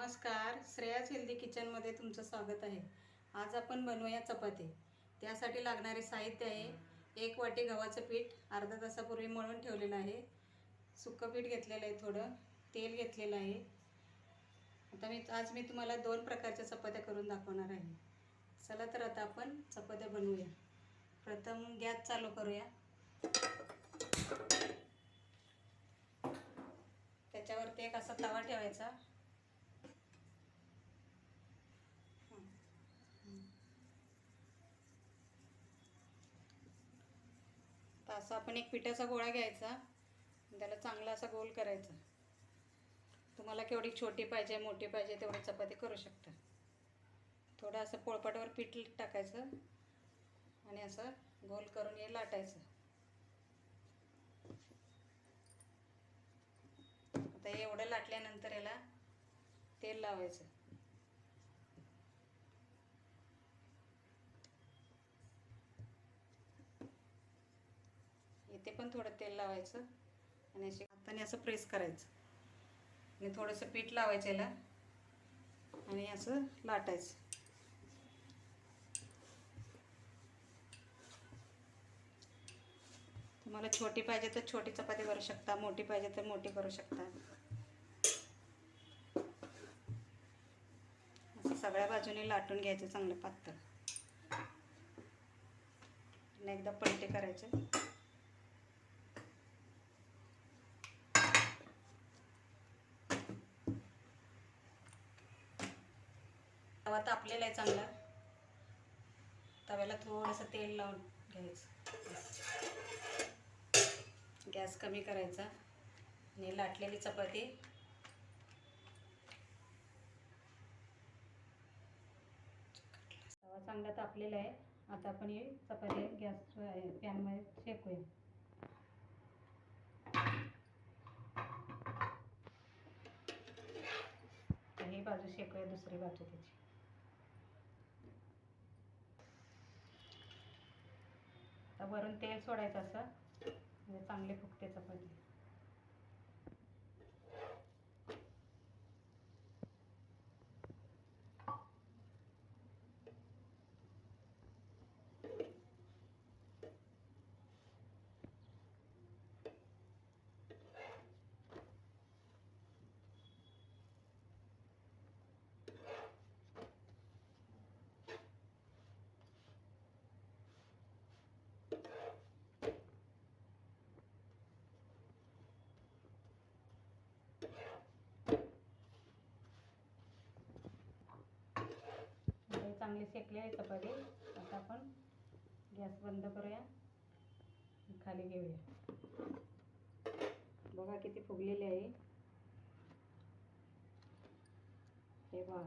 नमस्कार श्रेयाज हेल्दी किचनमध्ये तुमचं स्वागत आहे. आज आपण बनवूया चपाती. त्यासाठी लागणारे साहित्य आहे. एक वाटी गव्हाचं पीठ अर्धा तासापूर्वी मळून ठेवलेलं आहे. सुक्कं पीठ घेतलेलं आहे थोडं तेल घेतलेलं आहे. आता मी आज मी तुम्हाला दोन प्रकारच्या चपात्या करून दाखवणार आहे. चला तर आता आपण चपात्या बनवूया. प्रथम गॅस चालू करूया. त्याच्यावरती एक असा तवा ठेवायचा. तर असा आपण एक पिठाचा गोळा घ्यायचा त्याला चांगला असा गोल करायचा. तुम्हाला केवढी छोटी पाहिजे मोठी पाहिजे तेवढी चपाती करू शकता. थोडं असं पोळपाटावर पीठ टाकायचं आणि असं गोल करून हे लाटायचं. आता हे एवढं लाटल्यानंतर याला तेल लावायचं. पण थोडं तेल लावायचं आणि असे हाताने असं प्रेस करायचं. आणि थोडंसं पीठ लावायचं याला आणि असं लाटायचं. तुम्हाला छोटी पाहिजे तर छोटी चपाती करू शकता मोठी पाहिजे तर मोठी करू शकता. असं सगळ्या बाजूने लाटून घ्यायचं चांगलं पातळ. आणि एकदा पलटे करायचे. तवा तापलेला आहे चांगला. तव्याला थोडंसं तेल लावून घ्यायचं. गॅस कमी करायचा. आणि लाटलेली चपाती. तवा चांगला तापलेला आहे. आता आपण ही चपाती गॅस पॅनमध्ये शेकूया. ही बाजू शेकूया दुसरी बाजू त्याची. आता वरून तेल सोडायचं असं. म्हणजे चांगले फुगते चपाती हे चांगली शेकले आहे चपाती आता आपण गॅस बंद करूया खाली घेऊया. बघा किती फुगलेली आहे. हे बघा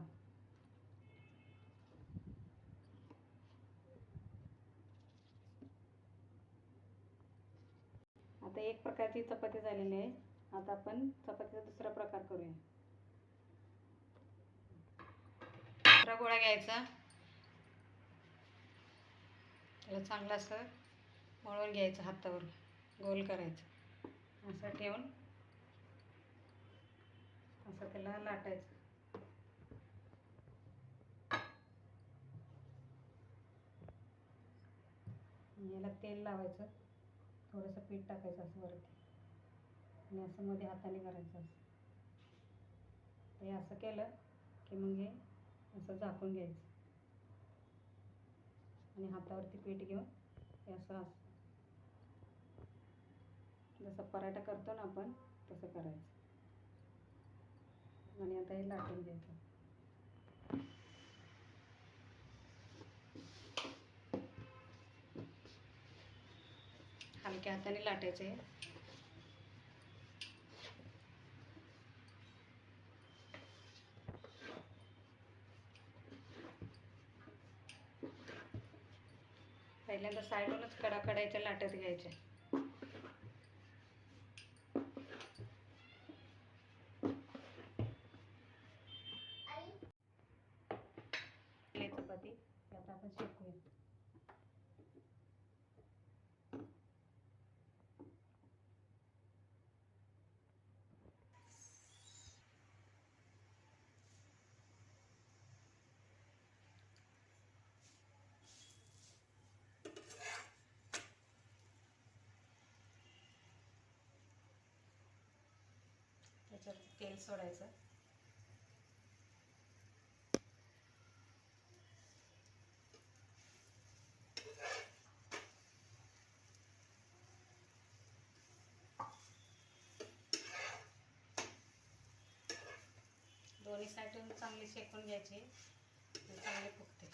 आता एक प्रकारची चपाती झालेली आहे. आता आपण चपातीचा दुसरा प्रकार करूया. दुसरा गोळा घ्यायचा. त्याला चांगलं असं मळून घ्यायचं हातावर गोल करायचं. असं ठेवून असं त्याला लाटायचं. याला तेल लावायचं. थोडंसं पीठ टाकायचं असं वरती. आणि असं मध्ये हाताने करायचं असं. ते असं केलं की मग हे असं झाकून घ्यायचं. आणि हातावरती पीठ घेऊन असं असं जसं पराठा करतो ना आपण तसं करायचं. आणि आता हे लाटून घ्यायचं. हलक्या हाताने लाटायचं आहे पहिल्यांदा साईडूनच कडा कडायच्या लाटत घ्यायच्या. चपाती. आता आपण शेकूया. त्याच्यात तेल सोडायचं. दोन्ही साईडून चांगली शेकून घ्यायची चांगली फुगते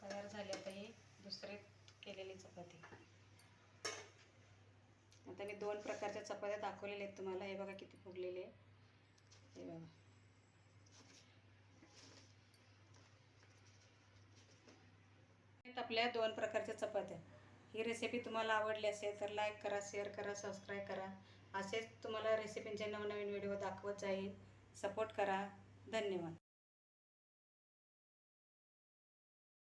तयार झाली आता ही दुसरी केलेली चपाती. आता मी दोन प्रकारच्या चपात्या दाखवलेल्या आहेत तुम्हाला. हे बघा किती फुगलेले आहे हे बघा. आपल्या दोन प्रकारच्या चपात्या. ही रेसिपी तुम्हाला आवडली असेल तर लाईक करा शेअर करा सबस्क्राईब करा. असेच तुम्हाला रेसिपींचे नवनवीन व्हिडिओ दाखवत जाईल. सपोर्ट करा. धन्यवाद.